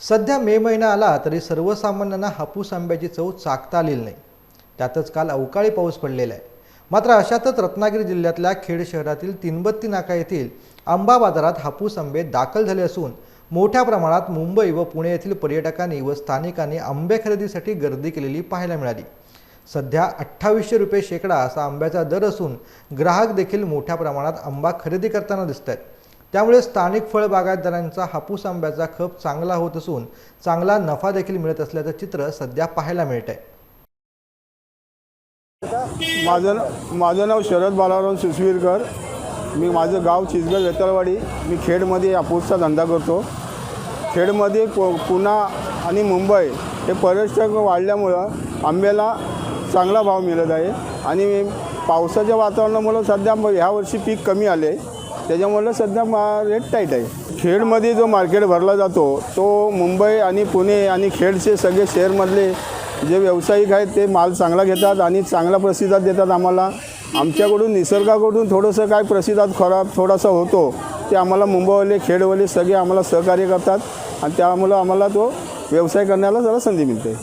सध्या मे महिना आला तरी सर्वसामान्यांना हापूस आंब्याची चव चाकता आलेली नाही. त्यातच काल अवकाळी पाऊस पडलेला आहे. मात्र अशातच रत्नागिरी जिल्ह्यातल्या खेड शहरातील तीनबत्ती नाका येथील आंबा बाजारात हापूस आंबे दाखल झाले असून मोठ्या प्रमाणात मुंबई व पुणे येथील पर्यटकांनी व स्थानिकांनी आंबे खरेदीसाठी गर्दी केलेली पाहायला मिळाली. सध्या अठ्ठावीसशे रुपये शेकडा असा आंब्याचा दर असून ग्राहक देखील मोठ्या प्रमाणात आंबा खरेदी करताना दिसत आहेत. त्यामुळे स्थानिक फळबागायतदारांचा हापूस आंब्याचा खप चांगला होत असून चांगला नफा देखील मिळत असल्याचं चित्र सध्या पाहायला मिळत आहे माझं माझं नाव शरद बालाराव सुसवीरकर. मी माझं गाव चिचगड वेतळवाडी मी खेडमध्ये हापूसचा धंदा करतो. खेडमध्ये पु पुणा आणि मुंबई हे पर्यटक वाढल्यामुळं आंब्याला चांगला भाव मिळत आहे. आणि पावसाच्या वातावरणामुळं सध्या ह्या वर्षी पीक कमी आले त्याच्यामुळं सध्या मा रेट टाईट आहे. खेडमध्ये जो मार्केट भरला जातो तो मुंबई आणि पुणे आणि खेडचे सगळे शहरमधले जे व्यावसायिक आहेत ते माल चांगला घेतात आणि चांगला प्रतिसाद देतात आम्हाला. आमच्याकडून निसर्गाकडून थोडंसं काय प्रतिसाद खराब थोडासा होतो ते आम्हाला मुंबईवाले खेडवाले सगळे आम्हाला सहकार्य करतात आणि त्यामुळं आम्हाला तो व्यवसाय करण्याला जरा संधी मिळते.